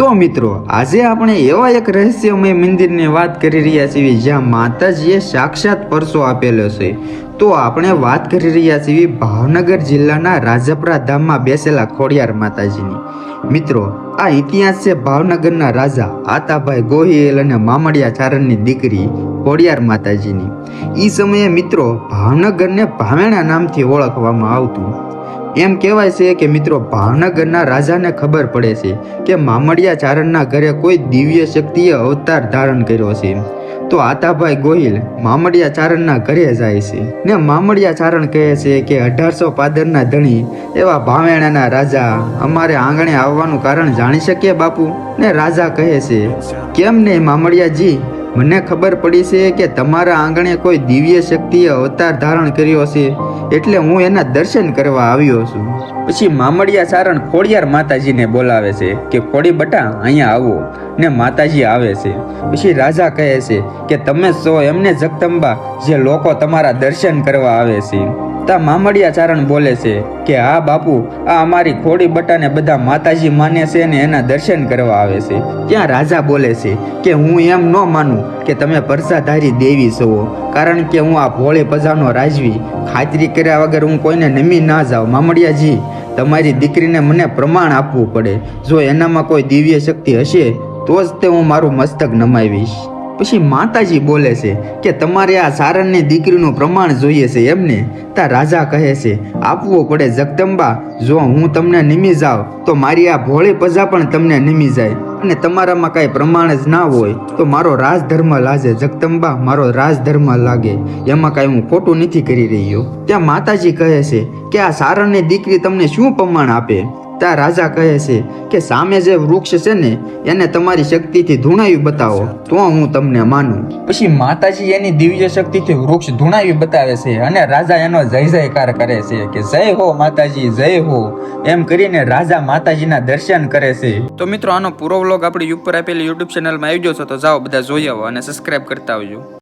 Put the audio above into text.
તો મિત્રો, આજે આપણે એવા એક રહસ્યમય મંદિરની વાત કરી રહ્યા છીએ, જ્યાં માતાજીએ સાક્ષાત પરસો આપેલો છે. તો આપણે વાત કરી રહ્યા છીએ ભાવનગર જિલ્લાના રાજપરા ધામમાં બેસેલા ખોડિયાર માતાજીની. મિત્રો, આ ઇતિહાસ છે ભાવનગરના રાજા આતાભાઈ ગોહિલ અને મામડિયા ચારણની દીકરી ખોડિયાર માતાજીની. એ સમયે મિત્રો, ભાવનગરને ભાવેણા નામથી ઓળખવામાં આવતું એમ કહેવાય છે કે મિત્રો, ભાવનગરના રાજાને ખબર પડે છે કે મામડિયા ચારણના ઘરે કોઈ દિવ્ય શક્તિએ અવતાર ધારણ કર્યો છે. તો આતાભાઈ ગોહિલ મામડિયા ચારણના ઘરે જાય છે ને મામડિયા ચારણ કહે છે કે અઢારસો પાદરના ધણી એવા ભાવેણાના રાજા અમારે આંગણે આવવાનું કારણ જાણી શકીએ બાપુ? ને રાજા કહે છે, કેમ નહીં મામડિયાજી? મને ખબર પડી છે કે તમારા આંગણે કોઈ દિવ્ય શક્તિએ અવતાર ધારણ કર્યો છે એટલે હું એના દર્શન કરવા આવ્યો છું. પછી મામડિયા સારણ ખોડિયાર માતાજીને બોલાવે છે કે, ખોડી બટા, અહીંયા આવો. ને માતાજી આવે છે. પછી રાજા કહે છે કે, તમે છો એમને જગદંબા જે લોકો તમારા દર્શન કરવા આવે છે. તા મામડિયા ચારણ બોલે છે કે, હા, બાપુ, આ અમારી ખોડી બટાને બધા માતાજી માને છે ને એના દર્શન કરવા આવે છે. ત્યાં રાજા બોલે છે કે, હું એમ ન માનું કે તમે પરસાધારી દેવી છો, કારણ કે હું આ ભોળે પજાનો રાજવી. ખાતરી કર્યા વગર હું કોઈને નમી ના જાઉં. મામડિયાજી, તમારી દીકરીને મને પ્રમાણ આપવું પડે. જો એનામાં કોઈ દિવ્ય શક્તિ હશે, તો જ તે હું મારું મસ્તક નમાવીશ. પછી માતાજી બોલે છે કે તમારે આ સારણની દીકરીનું પ્રમાણ જોઈએ છે એમને. તા રાજા કહે છે, આપવો પડે જગદંબા, જો હું તમને નિમી જાઉં, તો મારી આ ભોળી પ્રજા પણ તમને નિમી જાય. અને તમારામાં કાંઈ પ્રમાણ જ ના હોય, તો મારો રાજધર્મ લાગે જગદંબા, મારો રાજધર્મ લાગે. એમાં કાંઈ હું ખોટું નથી કરી રહ્યો. ત્યાં માતાજી કહે છે કે આ સારણની દીકરી તમને શું પ્રમાણ આપે? ત્યાં રાજા કહે છે કે સામે જે વૃક્ષ છે ને એને તમારી શક્તિથી ધૂણાવી બતાવો. તો હું તમને માનું. પછી માતાજી એની દિવ્ય શક્તિથી વૃક્ષ ધૂણાવી બતાવે છે અને રાજા એનો જય જયકાર કરે છે કે જય હો માતાજી જય હો. એમ કરીને રાજા માતાજીના દર્શન કરે છે. તો મિત્રો આનો પૂરો વ્લોગ આપણી ઉપર આપેલી યુટ્યુબ ચેનલમાં આવી ગયો છો તો જાઓ બધા જોઈ આવો અને સબસ્ક્રાઇબ કરતા આવજો.